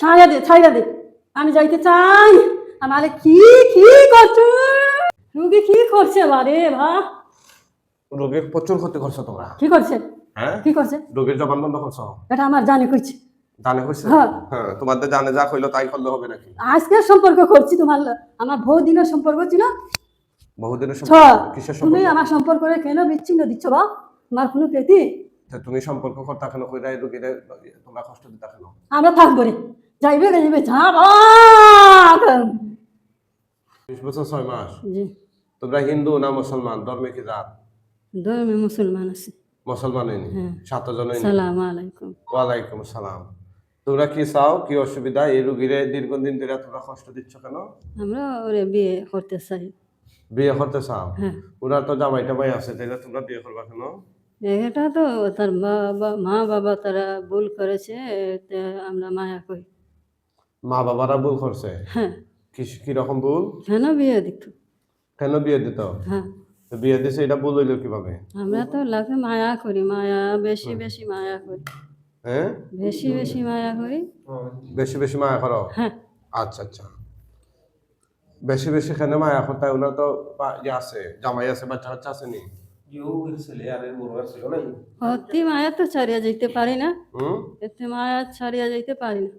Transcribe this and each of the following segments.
ছায়া দে ছায়া দে। আমি যাইতে চাই। আমারে কি কি করছ? রুগী কি করছে বারে ভা রোগীর প্রচুর ক্ষতি করছ তোমরা। কি করছে? হ্যাঁ? কি করছে? রোগীর জবান বন্ধ করছ? এটা আমার জানে কইছে। জানে হয়েছে হ্যাঁ। হ্যাঁ তোমাদের জানে যা কইলো তাই করলে হবে নাকি? আজকে সম্পর্ক করছি তোমার আমার বহু দিনের সম্পর্ক ছিল। বহুদিনের সম্পর্ক? কিসের তুমি সম্পর্ক? আমার সম্পর্কে কেন বিচ্ছিন্ন দিচ্ছ বা? আমার কোনো পেতি তা তুমি সম্পর্ক করতা কেন কইরা রোগীরে তোমরা কষ্ট দিতা কেন? আমরা থাকব রে। যাইবে যাইবে ঝাঁপ বিশ বছর ছয় মাস? জি। তোমরা হিন্দু না মুসলমান? ধর্মে কি জাত? ধর্মে মুসলমান আছে। মুসলমানই নি হ্যাঁ। সাতজনই নি সালাম আলাইকুম। ওয়ালাইকুম সালাম। তোমরা কি চাও? কি অসুবিধা? এই রুগীরে দীর্ঘদিন ধরে তোমরা কষ্ট দিচ্ছ কেন? আমরা ওরে বিয়ে করতে চাই। বিয়ে করতে চাও? হ্যাঁ। তো জামাই টামাই আছে তাইলে তোমরা বিয়ে করবা কেন? এটা তো তার বাবা মা বাবা তারা ভুল করেছে আমরা মায়া করি। মা বাবারা ভুল করছে? হ্যাঁ। কি রকম ভুল? কেন বিয়ে দিত। কেন বিয়ে দিত? হ্যাঁ। বিয়ে দিছে এটা ভুল হইল কীভাবে? আমরা তো লাগে মায়া করি মায়া বেশি বেশি মায়া করি। হ্যাঁ? বেশি বেশি মায়া করি। বেশি বেশি মায়া করো? হ্যাঁ। আচ্ছা আচ্ছা। বেশি বেশি কেন মায়া করতে? ওনার তো ইয়ে আছে জামাই আছে বাচ্চা কাচ্চা আছে নি? অতি মায়া তো ছাড়িয়া যাইতে পারি না হুম এতে মায়া ছাড়িয়া যাইতে পারি না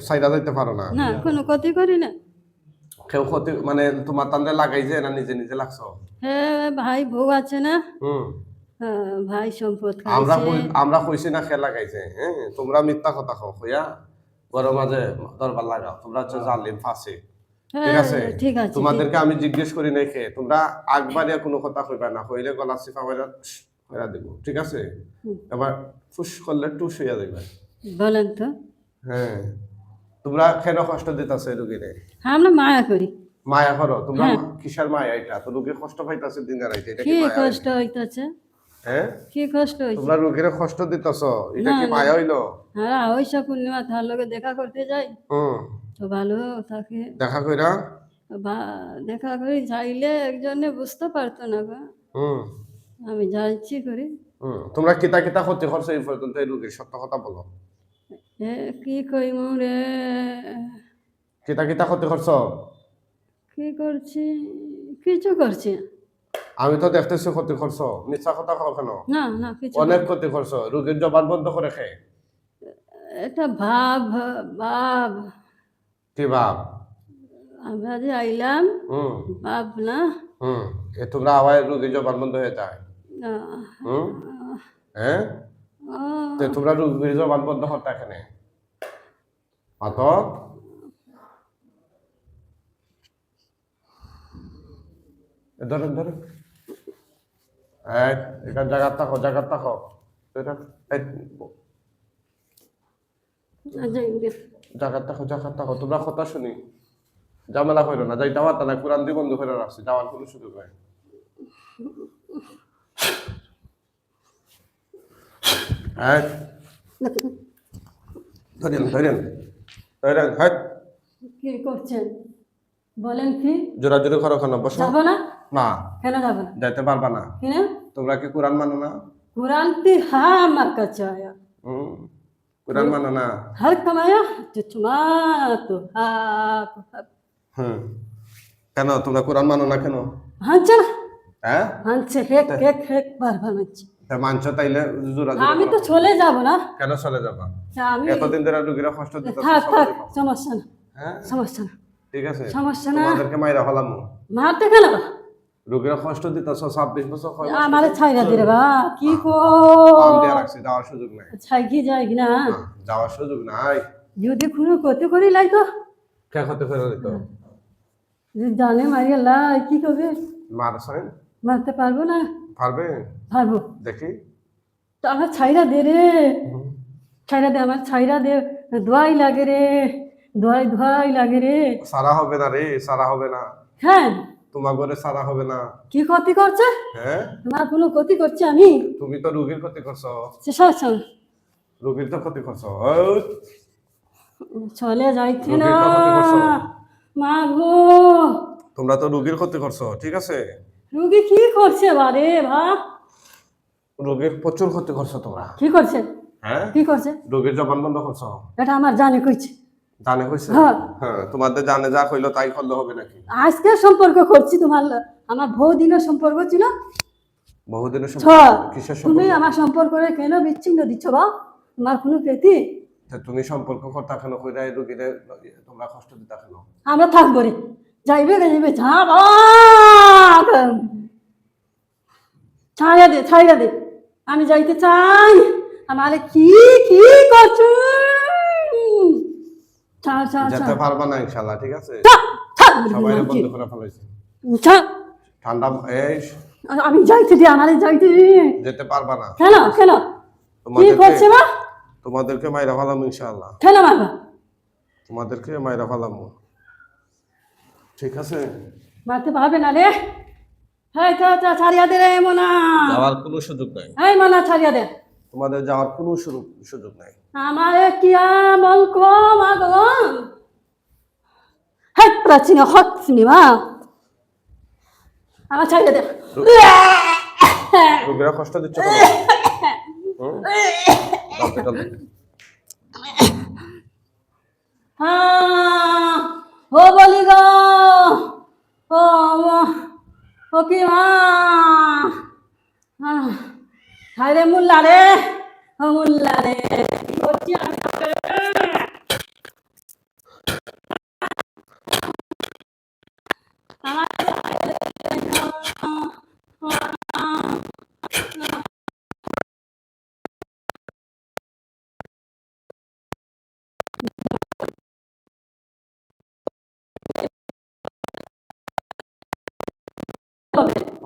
সাইরা যাইতে পারো না না কোনো ক্ষতি করি না কেউ ক্ষতি মানে তোমার তান্দে লাগাইছে না নিজে নিজে লাগছো হ্যাঁ ভাই বউ আছে না হুম হ্যাঁ, ভাই সম্পদ আমরা খাইছে কই- আমরা কইছি না খেলা লাগাইছে হ্যাঁ তোমরা মিথ্যা কথা কও কইয়া ঘরের মাঝে দরবার লাগাও তোমরা হচ্ছে জালিম ফাঁসি ঠিক হ্যাঁ, আছে তোমাদেরকে আমি জিজ্ঞেস করি নাই খেয়ে তোমরা আগবাড়িয়া কোনো কথা কইবা না কইলে গলা কইরা দেবো ঠিক আছে? এবার ফুস করলে টুস হইয়া দেবে বলেন তো। হ্যাঁ তোমরা কেন কষ্ট দিতাছে রুগীরে? আমরা মায়া করি। মায়া করো তোমরা হ্যাঁ। কিসের মায়া এটা? তো রুগী কষ্ট পাইতাছে দিন রাইতে এটা কি কষ্ট হইতাছে? হ্যাঁ? কি কষ্ট হইছে? তোমরা রুগীরে কষ্ট দিতাছ এটা কি মায়া হইল? হ্যাঁ ওইসব পূর্ণিমা তার দেখা করতে যাই। হুম। তো ভালো থাকে দেখা কইরা? বা- দেখা করি যাইলে একজনে বুঝতে পারতো না গো। হুম। আমি যাইছি করি। হুম তোমরা কিতা কিতা ক্ষতি করছ এই পর্যন্ত এই রুগীর সত্য কথা বলো। এ কি কইমু রে? কিতা কিতা ক্ষতি করছ? কি করছি? কিছু করছি। আমি তো দেখতেছি ক্ষতি করছ। মিথ্যা কথা কও কেন? না না কিছু অনেক ক্ষতি করছ। রুগীর জবান বন্ধ করে খেয়ে এটা ভাব ভাব। কি ভাব? আমরা যে আইলাম হুম। ভাব না। হুম। এ তোমরা আওয়াজ রুগীর জবান বন্ধ হয়ে যায়। হুম? হ্যাঁ? তো তোমরা রুগীর জবান বন্ধ করতে এখানে অত এ ধরেন ধরেন এই এখান জায়গা থাকো জায়গা থাকো তোমরা কথা শুনি। জামেলা হইল না যাই যাওয়া তালা কোরআন দিয়ে বন্ধ করে রাখছি যাওয়ার কোনো সুযোগ নাই। হ্যাঁ কি না? না। তোমরা কি কোরআন মানো না? কোরআন তি Kurang mana না Hal kama ya, cuma কেন তোমরা কোরআন মানো না কেন হাঁচে না হ্যাঁ হাঁচে হেক হেক হেক বারবার মানছি তা মানছো তাইলে জোরা আমি তো চলে যাব না কেন চলে যাবা আমি এতদিন ধরে রুগীরা কষ্ট দিতে থাক থাক সমস্যা না হ্যাঁ সমস্যা না ঠিক আছে সমস্যা না তোমাদেরকে মাইরা হলাম মারতে কেন রুগীরা কষ্ট দিতেছ ছাব্বিশ বছর আমারে ছাইরা দিরে বা কি কো? রাখছি যাওয়ার সুযোগ নাই। ছাই কি যায় কি না? যাওয়ার সুযোগ নাই। যদি কোনো ক্ষতি করি লাই তো। কে ক্ষতি করে দিত যদি জানে মারিয়া লাই কি করবে? মার সাইন মারতে পারব না? পারবে? পারব। দেখি। তো আমার ছাইরা দে রে। ছাইরা দে আমার ছাইরা দে। দোয়াই লাগে রে। দোয়াই দোয়াই লাগে রে। সারা হবে না রে সারা হবে না। হ্যাঁ। তোমার ঘরে সারা হবে না। কি ক্ষতি করছে? হ্যাঁ? তোমার কোনো ক্ষতি করছে আমি? তুমি তো রুগীর ক্ষতি করছ। শেষ রুগীর তো ক্ষতি করছ। চলে যাইছে না। মা গো। তোমরা তো রুগীর ক্ষতি করছ ঠিক আছে? রুগী কি করছে বারে ভা রোগীর প্রচুর ক্ষতি করছ তোমরা। কি করছে? হ্যাঁ? কি করছে? রোগীর জবান বন্ধ করছ। এটা আমার জানে কইছে। জানে হয়েছে? হ্যাঁ। হ্যাঁ তোমাদের জানে যা কইলো তাই করলে হবে নাকি? আজকে সম্পর্ক করছি তোমার আমার বহুদিনের সম্পর্ক ছিল। বহুদিনের সম্পর্ক? কিসের তুমি সম্পর্ক আমার সম্পর্কে কেন বিচ্ছিন্ন দিচ্ছ বা? তোমার কোনো ক্ষতি? তুমি সম্পর্ক করতা কেন কইরা রুগীরে তোমরা কষ্ট দিতা কেন? আমরা থাকব রে। যাইবে যাইবে। যা বাবা ছাড়িয়া দে ছাড়িয়া দে। আমি যাইতে চাই। আমার কি কি করছ? যেতে পারবা না ইনশাআল্লাহ ঠিক আছে? ছাড়, ছাড়, সবাই বন্ধ করে ফেলাইছে। ঠান্ডা এই আমি যাইতে দি আমার যাইতে দি। যেতে পারবা না। কেন কেন কি করছে তোমাদেরকে মাইরা ফেলাম ইনশাআল্লাহ। কেন মারবা তোমাদেরকে মাইরা ফেলাম। ঠিক আছে? মারতে পারবে না রে। হ্যাঁ তা ছাড়িয়া দে রে মোনা। যাওয়ার কোনো সুযোগ নাই। এই মোনা ছাড়িয়া দে। তোমাদের যাওয়ার কোনো সুযোগ নাই। আমার কি আমল কম আগন হ্যাঁ প্রাচীন হক সিনেমা। আমার ছাড়িয়া দে। রোগীরা কষ্ট দিচ্ছ কেন হুম? হসপিটাল থেকে। হ্যাঁ ও বলি গো ও ও কি মা? হ্যাঁ হায় রে মুল্লা রে ও মুল্লা রে কি করছি আমি তোকে?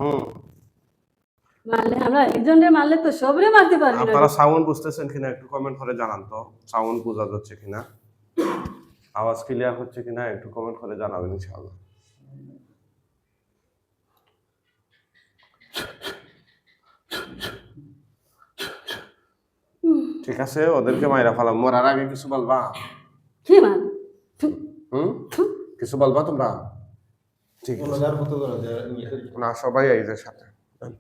হুম মারলে আমরা একজনের মারলে তো সবরে মারতে পারবি না। আপনারা সাউন্ড বুঝতেছেন কিনা একটু কমেন্ট করে জানান তো সাউন্ড বোঝা যাচ্ছে কিনা? আওয়াজ ক্লিয়ার হচ্ছে কিনা একটু কমেন্ট করে জানাবেন ইনশাআল্লাহ। ঠিক আছে ওদেরকে মাইরা ফেলাম। মরার আগে কিছু বলবা? কি মান হুম? কিছু বলবা তোমরা? ঠিক আছে। না সবাই এই যে সাথে বিসমিল্লাহ সারে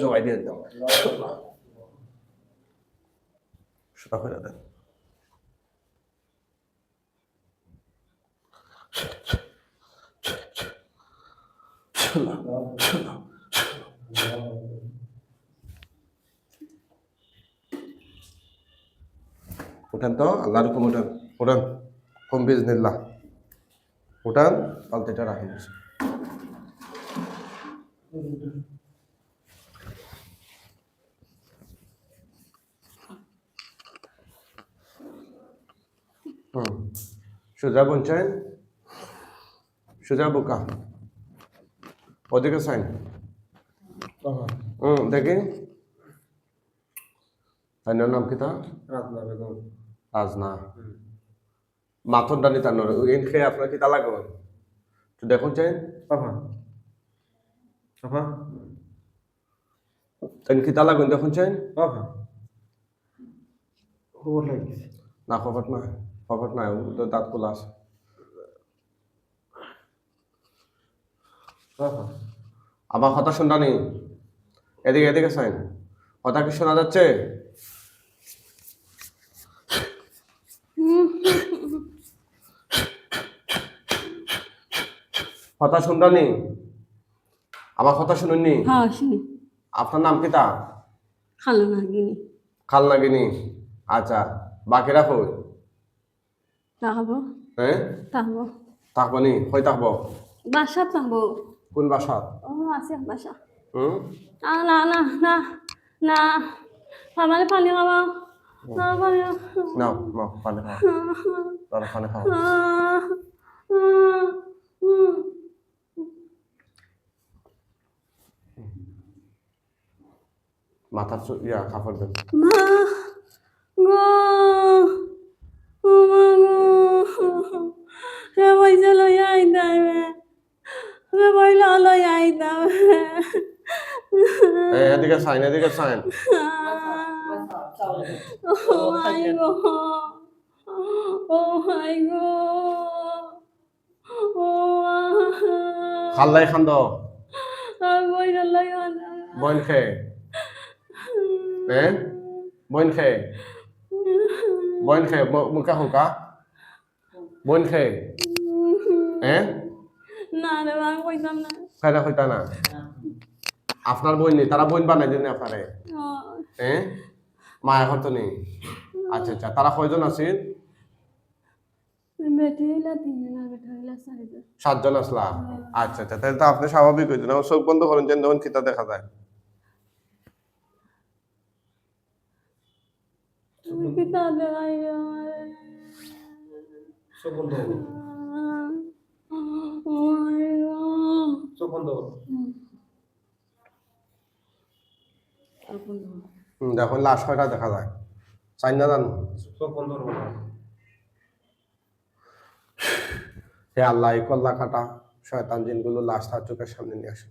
জবাই দিয়ে দিলাম সেটা করে দেন উঠেন তো আল্লাহর হুকুম উঠেন উঠেন হুম বিজনিল্লাহ উঠান পালতিটা রাখেন হুম। সোজা বলছেন সোজা বোকা। ওদিকে সাইন। হুম দেখি। তাইনার নাম কি তা রাজনা মাথন ডানি তানোর ইন খেয়ে আপনার কি তা লাগবে তো দেখুন চাই। তাই কি তা লাগবেন দেখুন চাই। না খবর নাই খবর নাই ও তো দাঁত খোলা আছে। আমার কথা শুনটা নেই এদিকে এদিকে সাইন কথা কি শোনা যাচ্ছে? কথা শুনটা নেই আমার কথা শুনুননি? হ্যাঁ শুনি। আপনার নাম কি তা? খালো না গিনি খাল নাগিনি। আচ্ছা বাকিরা কই তাহবো। হ্যাঁ? তাহবো। থাকব নি কই থাকব বাসা তাহবো। কোন বাসাত? ও আছে বাসা। হুম? না না না না না। পানি খাওয়া না পানি নাও নাও পানি খাও। তারা পানি খাও। মাথার ইয়া কাপড় দেন মা গো ও মা গো রে পয়সা লই আইতাবে রে পয়সা লই আইতাবে এই এদিকে সাইন সাইন. খাল্লাই খান্দ। I'm going বইন খেয়ে হ্যাঁ বইন খেয়ে বইন খেয়ে মুখা হুকা বইন খেয়ে হ্যাঁ না রে আমি কইতাম না খাইনা হইতা না আপনার বই নেই তারা বইন বানাই দিন আপনারে হ্যাঁ মা এখন তো নেই আচ্ছা আচ্ছা তারা কয়জন চারিজন সাতজন আসলা আচ্ছা আচ্ছা তাহলে তো আপনি স্বাভাবিক হয়েছেন আমার চোখ বন্ধ করেন যেন তখন খিতা দেখা যায়। তুমি কি তা দেখাই চোখ বন্ধ করো চোখ বন্ধ করো হুম, দেখুন লাশ কয়টা দেখা যায় চাই না জানো। হে আল্লাহ কল্লা কাটা শয়তান জিনগুলো লাশ তার চোখের সামনে নিয়ে আসে